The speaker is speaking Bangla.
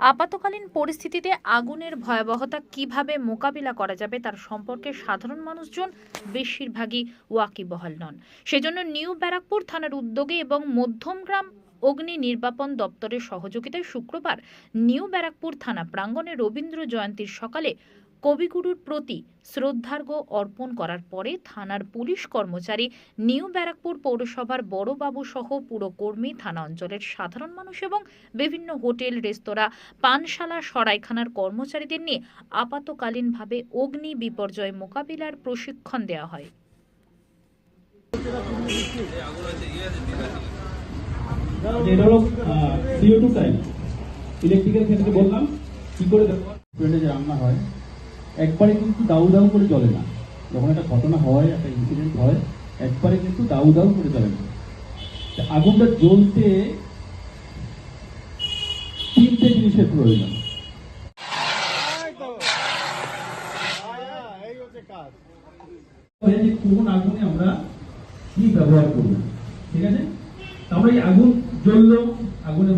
আপাতকালীন পরিস্থিতিতে আগুনের ভয়াবহতা কীভাবে মোকাবিলা করা যাবে তার সম্পর্কে সাধারণ মানুষজন বেশিরভাগই ওয়াকিবহাল নন। সেজন্য নিউ ব্যারাকপুর থানার উদ্যোগে এবং মধ্যমগ্রাম অগ্নি নির্বাপন দপ্তরের সহযোগিতায় শুক্রবার নিউ ব্যারাকপুর থানা প্রাঙ্গণে রবীন্দ্র জয়ন্তীর সকালে কবিগুরুর প্রতি শ্রদ্ধার্ঘ্য অর্পণ করার পরে থানার পুলিশ কর্মচারী নিউ ব্যারাকপুর পৌরসভার বড়বাবু সহ পুরো কর্মী থানা অঞ্চলের সাধারণ মানুষ এবং বিভিন্ন হোটেল রেস্তোরাঁ পানশালা সরাইখানার কর্মচারীদের নিয়ে আপাতকালীনভাবে অগ্নি বিপর্যয় মোকাবিলার প্রশিক্ষণ দেওয়া হয়। এটা হলো সিও টু টাইম ইলেকট্রিক্যাল ক্ষেত্রে বললাম কি করে রান্না হয় একবারে কিন্তু দাউ দাউ করে জ্বলে না। যখন একটা ঘটনা হয়, একটা ইনসিডেন্ট হয়, একবারে কিন্তু দাউ দাউ করে জ্বলে না। আগুনটা জ্বলতে তিনটে জিনিসের প্রয়োজন। কোন আগুনে আমরা কি ব্যবহার করব, ঠিক আছে? আমরা এই আগুন জ্বললো, আগুনে